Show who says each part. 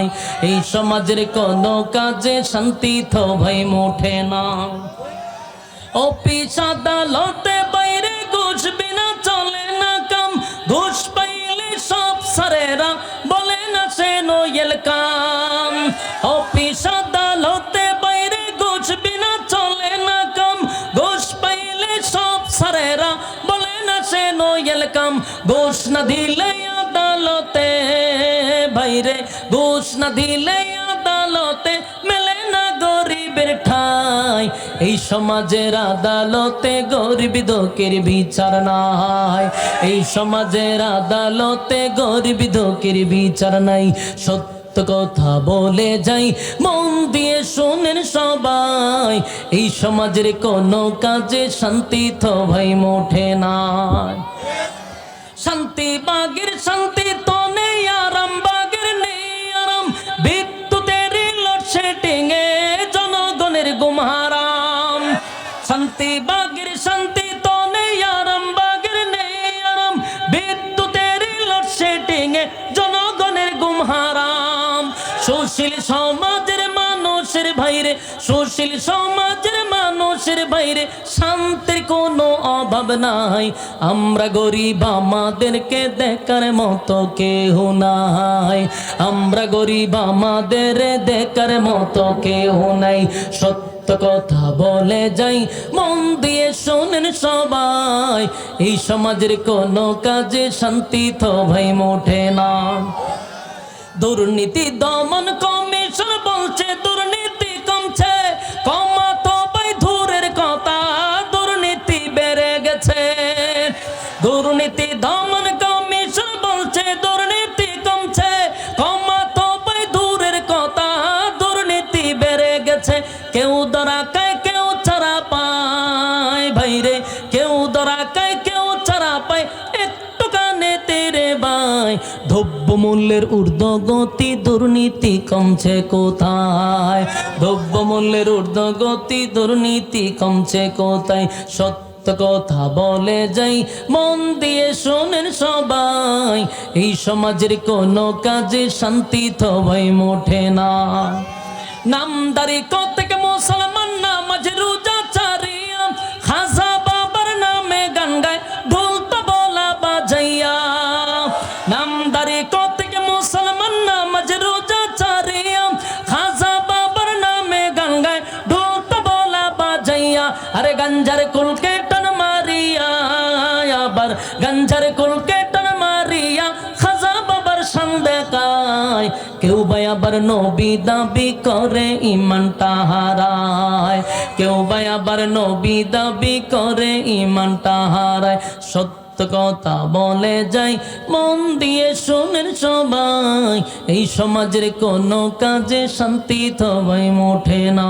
Speaker 1: নাই। এই সমাজের কোনো কাজে শান্তি তো ভাই মোঠে না। অফিস আদালতে বাইরে ঘুষ বিনা চলে না কাম। ঘুষ পাইলে সব সারেরা বলে না সে নোয়েল কাম। অফিস আদালতে বাইরে ঘুষ বিনা চলে না কাম। ঘুষ পাইলে সব সারেরা বলে না সে নোয়েল কাম। ঘুষ না দিলে আদালতে বাইরে না দিলে আদালতে মেলে না গরিবের ঠাই। এই সমাজের আদালতে গরিব দুঃখের বিচার নাই। এই সমাজের আদালতে গরিব বিচার নাই। সত্য কথা বলে যাই, মন দিয়ে শোনেন সবাই। এই সমাজের কোনো কাজে শান্তি তো ভাই মোঠে নাই। শান্তি বাগের শান্তি গুমহারাম শান্তি বাগির শান্তি তো নেই আরাম বাগির নেই আরাম। বিদ্যুতের লোডশেডিং এ ভাইরে সুশীল সমাজের মানুষের বাইরে, শান্তির কোনো অভাব নাই। আমরা গরিব, আমাদেরকে দেখার মতো কেহ নাই। আমরা গরিব, আমাদের দেখার মতো কেহ নাই। সত্য কথা বলে যাই, মন দিয়ে শোনেন সবাই। এই সমাজের কোনো কাজে শান্তি তো ভাই মোঠে না। দুর্নীতি দমন কমিশন দুর্নীতি দমন কমিশন বলছে, দুর্নীতি কমছে। কমাতো ভাই, দূরের কথা, দুর্নীতি বেড়ে গেছে। কেউ ধরা খায়, কেউ ছাড়া পায়। ভাইরে কেউ ধরা খায়, কেউ ছাড়া পায়। একটু কানে তেরে বাই দ্রব্য মূল্যের ঊর্ধ্বগতি, দুর্নীতি কমছে কোথায়? দ্রব্য মূল্যের ঊর্ধ্বগতি, দুর্নীতি কমছে কোথায়? সত্য কথা বলে যাই, মন দিয়ে শোনেন সবাই। এই সমাজের কোনো কাজে শান্তি ভাই মোঠে না। নামদারি কত মুসলমান আরে গঞ্জার কুলকে টান মারিয়া, আবার গঞ্জার কুলকে টান মারিয়া, খাজা বাবার সন্দেকায় কেউ ভাই আবার নবী দাবি করে ইমানটা হারায় কেউ ভাই আবার নবী দাবি করে ইমানটা হারায় সত্য কথা বলে যাই, মন দিয়ে শোনেন সবাই। এই সমাজের কোনো কাজে শান্তি তো ভাই মোঠে না।